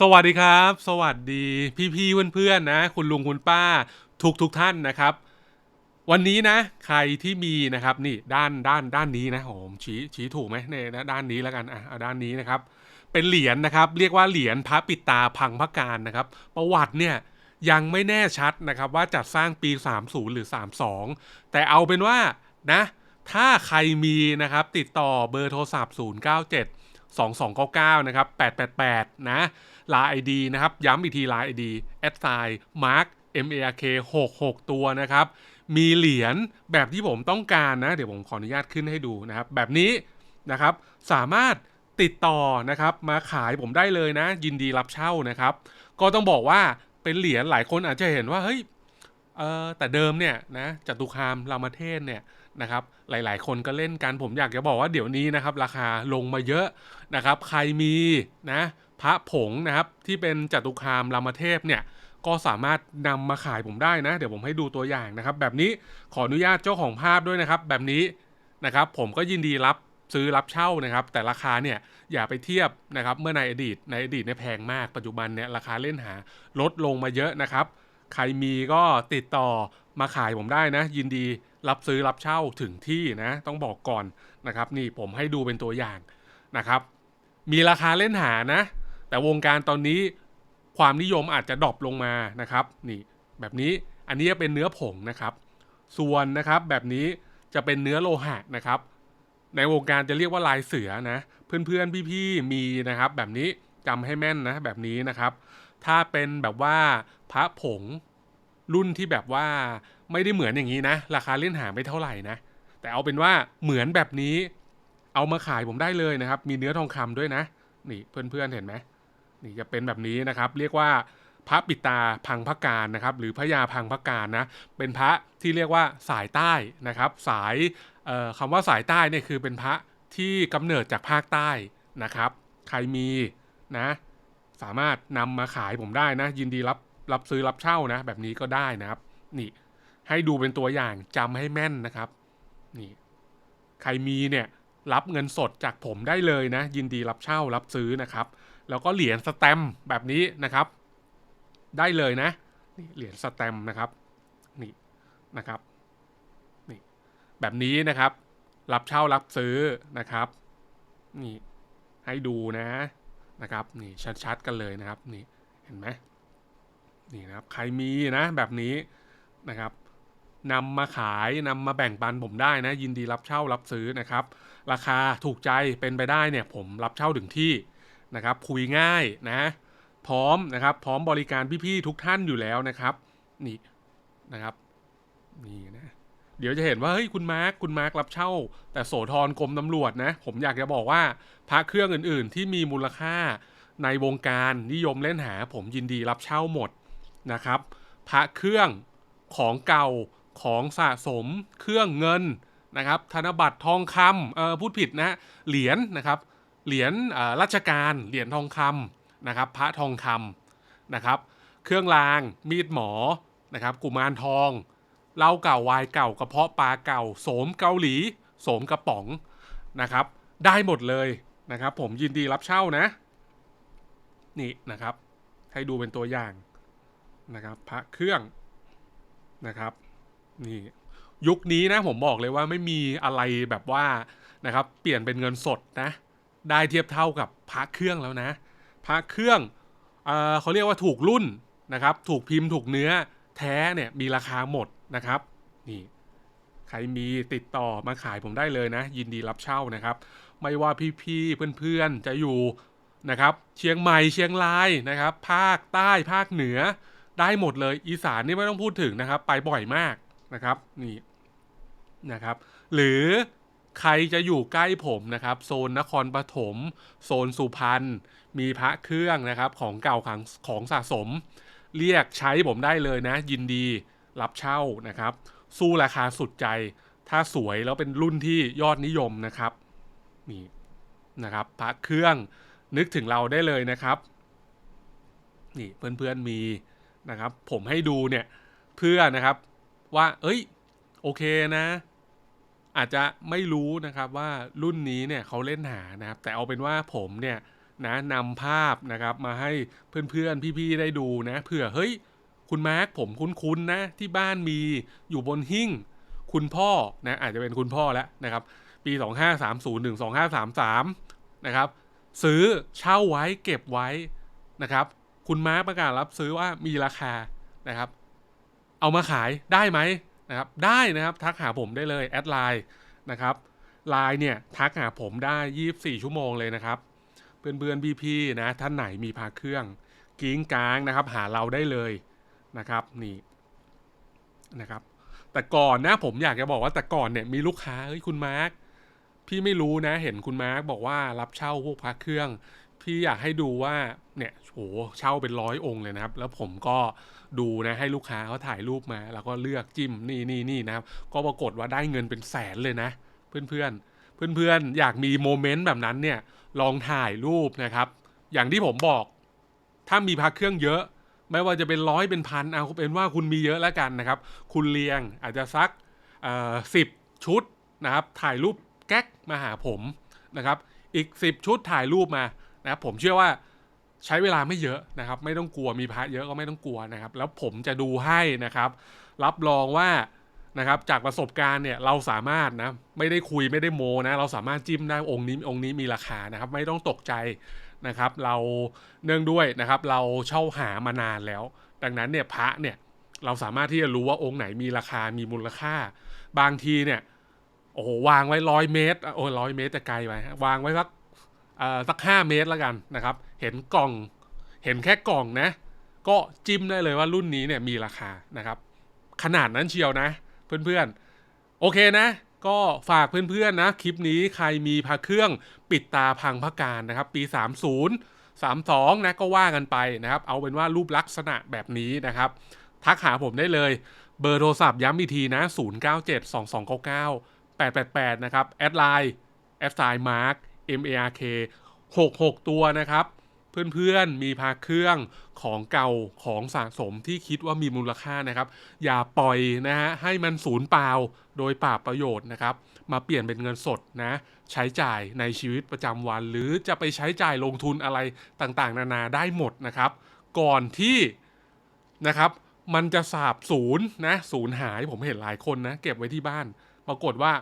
สวัสดีครับ สวัสดีพี่ๆเพื่อนๆนะ คุณลุงคุณป้า ทุกทุกท่านนะครับ วันนี้นะ ใครที่มีนะครับนี่ด้านด้านด้านนี้นะผมชี้ชี้ถูกไหมเนี่ยนะด้านนี้แล้วกันอะเอาด้านนี้นะครับ เป็นเหรียญนะครับ เรียกว่าเหรียญพระปิดตาพังพระการนะครับ ประวัติเนี่ยยังไม่แน่ชัดนะครับ ว่าจัดสร้างปี 30 หรือ 32 แต่เอาเป็นว่านะ ถ้าใครมีนะครับติดต่อเบอร์โทรศัพท์ 097 2299 นะครับ 888 นะ ลาไอดีนะครับ ย้ำอีกทีลาไอดีแอดไซมาร์ค M A R K 66 ตัวนะครับ มีเหรียญแบบที่ผมต้องการนะ เดี๋ยวผมขออนุญาตขึ้นให้ดูนะครับ แบบนี้นะครับ สามารถติดต่อนะครับ มาขายผมได้เลยนะ ยินดีรับเช่านะครับ ก็ต้องบอกว่าเป็นเหรียญหลายคนอาจจะเห็นว่า เฮ้ยเออแต่เดิมเนี่ยนะจตุคามรามเทพเนี่ย นะครับหลายๆ คนก็เล่นกันผมอยากจะบอกว่าเดี๋ยวนี้นะครับราคาลงมาเยอะนะครับใครมีนะพระผงนะครับที่เป็นจตุคามรามเทพเนี่ยก็สามารถนำมาขายผมได้นะ เดี๋ยวผมให้ดูตัวอย่างนะครับ แบบนี้ขออนุญาตเจ้าของภาพด้วยนะครับ แบบนี้นะครับผมก็ยินดีรับซื้อรับเช่านะครับ แต่ราคาเนี่ยอย่าไปเทียบนะครับเมื่อในอดีตในอดีตเนี่ยแพงมากปัจจุบันเนี่ยราคาเล่นหาลดลงมาเยอะนะครับ ใครมีก็ติดต่อมาขายผมได้นะ ยินดี รับซื้อรับเช่าถึงที่นะต้องบอกก่อนนะครับ นี่ผมให้ดูเป็นตัวอย่างนะครับ มีราคาเล่นหานะ แต่วงการตอนนี้ความนิยมอาจจะดรอปลงมานะครับ นี่แบบนี้อันนี้จะเป็นเนื้อผงนะครับ ส่วนนะครับแบบนี้จะเป็นเนื้อโลหะนะครับ ในวงการจะเรียกว่าลายเสือนะ เพื่อนๆพี่ๆมีนะครับ แบบนี้จำให้แม่นนะแบบนี้นะครับ ถ้าเป็นแบบว่าพระผงรุ่นที่แบบว่า ไม่ได้เหมือนอย่างนี้นะ ราคาเล่นหาไม่เท่าไหร่นะ แต่เอาเป็นว่าเหมือนแบบนี้ เอามาขายผมได้เลยนะครับ มีเนื้อทองคำด้วยนะ นี่เพื่อนๆเห็นไหมนี่จะเป็นแบบนี้นะครับ เรียกว่าพระปิตาพังพระการนะครับ หรือพระยาพังพระการนะ เป็นพระที่เรียกว่าสายใต้นะครับ สายเอ่อคำว่าสายใต้เนี่ยคือเป็นพระที่กำเนิดจากภาคใต้นะครับ ใครมีนะ สามารถนำมาขายผมได้นะ ยินดีรับรับซื้อรับเช่านะ แบบนี้ก็ได้นะครับ นี่ ให้ดูเป็นตัวอย่างจำให้แม่นนะครับนี่ใครมีเนี่ยรับเงินสดจากผมได้เลยนะ ยินดีรับเช่ารับซื้อนะครับ แล้วก็เหรียญสแตมแบบนี้นะครับ ได้เลยนะนี่เหรียญสแตมนะครับนี่นะครับนี่แบบนี้นะครับ รับเช่ารับซื้อนะครับนี่ให้ดูนะนะครับนี่ชัดๆกันเลยนะครับนี่เห็นไหมนี่นะครับใครมีนะแบบนี้นะครับ นำมาขายนำมาแบ่งปันผมได้นะ ยินดีรับเช่ารับซื้อนะครับ ราคาถูกใจเป็นไปได้เนี่ยผมรับเช่าถึงที่นะครับ คุยง่ายนะ พร้อมนะครับ พร้อมบริการพี่ๆทุกท่านอยู่แล้วนะครับ นี่นะครับ นี่นะ เดี๋ยวจะเห็นว่าเฮ้ยคุณมาร์คคุณมาร์ครับเช่า แต่โสธรกรมตำรวจนะ ผมอยากจะบอกว่าพระเครื่องอื่น ๆ ที่มีมูลค่าในวงการนิยมเล่นหา ผมยินดีรับเช่าหมดนะครับ พระเครื่องของเก่า ของสะสมเครื่องเงินนะครับ ธนบัตรทองคำเออพูดผิดนะเหรียญนะครับเหรียญราชการเหรียญทองคำนะครับ พระทองคำนะครับ เครื่องรางมีดหมอนะครับ กุมารทองเหล้าเก่าวายเก่ากระเพาะปลาเก่าโสมเกาหลีโสมกระป๋องนะครับ ได้หมดเลยนะครับ ผมยินดีรับเช่านะ นี่นะครับ ให้ดูเป็นตัวอย่างนะครับ พระเครื่องนะครับ นี่ยุคนี้นะผมบอกเลยว่าไม่มีอะไรแบบว่านะครับ เปลี่ยนเป็นเงินสดนะ ได้เทียบเท่ากับพระเครื่องแล้วนะพระเครื่องเออเขาเรียกว่าถูกรุ่นนะครับ ถูกพิมพ์ถูกเนื้อแท้เนี่ยมีราคาหมดนะครับนี่ใครมีติดต่อมาขายผมได้เลยนะ ยินดีรับเช่านะครับ ไม่ว่าพี่ๆเพื่อนๆจะอยู่นะครับ เชียงใหม่เชียงรายนะครับ ภาคใต้ภาคเหนือได้หมดเลยอีสานนี่ไม่ต้องพูดถึงนะครับ ไปบ่อยมาก นะครับนี่นะครับ หรือใครจะอยู่ใกล้ผมนะครับ โซนนครปฐมโซนสุพรรณมีพระเครื่องนะครับของเก่าของของสะสม เรียกใช้ผมได้เลยนะ ยินดีรับเช่านะครับ สู้ราคาสุดใจ ถ้าสวยแล้วเป็นรุ่นที่ยอดนิยมนะครับนี่นะครับพระเครื่องนึกถึงเราได้เลยนะครับนี่เพื่อนๆมีนะครับ ผมให้ดูเนี่ยเพื่อนะครับ ว่า เอ้ย โอเคนะ อาจจะไม่รู้นะครับว่ารุ่นนี้เนี่ยเขาเล่นหานะครับ แต่เอาเป็นว่าผมเนี่ยนะนำภาพนะครับมาให้เพื่อนๆ พี่ๆ ได้ดูนะเผื่อเฮ้ย คุณมาร์คผมคุ้นๆนะที่บ้านมีอยู่บนหิ้งคุณพ่อนะอาจจะเป็นคุณพ่อแล้วนะครับ ปี 2530ถึง2533 นะครับ ซื้อเช่าไว้เก็บไว้นะครับ คุณมาร์คประกาศรับซื้อว่ามีราคานะครับ เอามาขายได้ไหมนะครับได้นะครับทักหาผมได้เลยแอดไลน์นะครับไลน์เนี่ยทักหาผมได้ 24 ชั่วโมงเลยนะครับเพื่อนๆพี่ๆนะท่านไหนมีพาเครื่องกิ้งกลางนะครับ หาเราได้เลยนะครับนี่นะครับแต่ก่อนนะผมอยากจะบอกว่าแต่ก่อนเนี่ยมีลูกค้าเฮ้ยคุณมาร์คพี่ไม่รู้นะเห็นคุณมาร์คบอกว่ารับเช่าพวกพระเครื่อง พี่อยากให้ดูว่าเนี่ย โหเช่าเป็นร้อยองค์เลยนะครับ แล้วผมก็ดูนะให้ลูกค้าเขาถ่ายรูปมา แล้วก็เลือกจิ้มนี่นี่นี่นะครับ ก็ปรากฏว่าได้เงินเป็นแสนเลยนะ เพื่อนเพื่อนเพื่อนเพื่อนๆอยากมีโมเมนต์แบบนั้นเนี่ยลองถ่ายรูปนะครับ อย่างที่ผมบอก ถ้ามีพักเครื่องเยอะ ไม่ว่าจะเป็นร้อยเป็นพันเอาเป็นว่าคุณมีเยอะแล้วกันนะครับ คุณเรียงอาจจะสักสิบชุดนะครับ ถ่ายรูปแก๊กมาหาผมนะครับ อีก 10 ชุดถ่ายรูปมานะครับผมเชื่อว่า ใช้เวลาไม่เยอะนะครับ ไม่ต้องกลัวมีพระเยอะก็ไม่ต้องกลัวนะครับ แล้วผมจะดูให้นะครับ รับรองว่านะครับจากประสบการณ์เนี่ยเราสามารถนะไม่ได้คุยไม่ได้โมนะเราสามารถจิ้มได้องค์นี้องค์นี้มีราคานะครับ ไม่ต้องตกใจนะครับ เราเนื่องด้วยนะครับ เราเช่าหามานานแล้ว ดังนั้นเนี่ยพระเนี่ยเราสามารถที่จะรู้ว่าองค์ไหนมีราคามีมูลค่า บางทีเนี่ยโอ้โหวางไว้ร้อยเมตรโอ้ร้อยเมตรจะไกลไปวางไว้สัก สักห้าเมตรแล้วกันนะครับ เห็นกล่องเห็นแค่กล่องนะ ก็จิ้มได้เลยว่ารุ่นนี้เนี่ยมีราคานะครับ ขนาดนั้นเชียวนะ เพื่อนๆ โอเคนะ ก็ฝากเพื่อนๆนะ คลิปนี้ใครมีพาเครื่องปิดตาพังพการนะครับ ปี 30 32 นะก็ว่ากันไปนะครับ เอาเป็นว่ารูปลักษณะแบบนี้นะครับ ทักหาผมได้เลยเบอร์โทรศัพท์ย้ำอีกทีนะ 0972299888 นะครับ แอดไลน์แอดไซน์มาร์ค M A R K 66 ตัวนะครับ เพื่อนๆมีพาเครื่องของเก่าของสะสมที่คิดว่ามีมูลค่านะครับ อย่าปล่อยนะฮะให้มันสูญเปล่าโดยป่าปประโยชน์นะครับ มาเปลี่ยนเป็นเงินสดนะ ใช้จ่ายในชีวิตประจำวัน หรือจะไปใช้จ่ายลงทุนอะไรต่างๆ นานาได้หมดนะครับ ก่อนที่นะครับมันจะสาบสูญนะสูญหายผมเห็นหลายคนนะ เก็บไว้ที่บ้าน ปรากฏว่า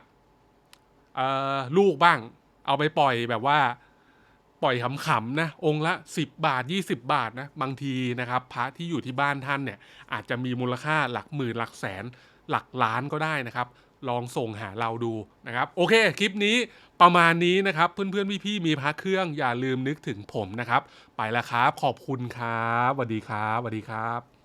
ลูกบ้าง เอาไปปล่อยแบบว่า ปล่อยขำๆนะ องค์ละ 10 บาท 20 บาทนะ บางทีนะครับ พระที่อยู่ที่บ้านท่านเนี่ย อาจจะมีมูลค่าหลักหมื่นหลักแสน หลักล้านก็ได้นะครับ ลองส่งหาเราดูนะครับ โอเค คลิปนี้ประมาณนี้นะครับ เพื่อนๆพี่ๆมีพระเครื่องอย่าลืมนึกถึงผมนะครับ ไปแล้วครับ ขอบคุณครับสวัสดีครับสวัสดีครับ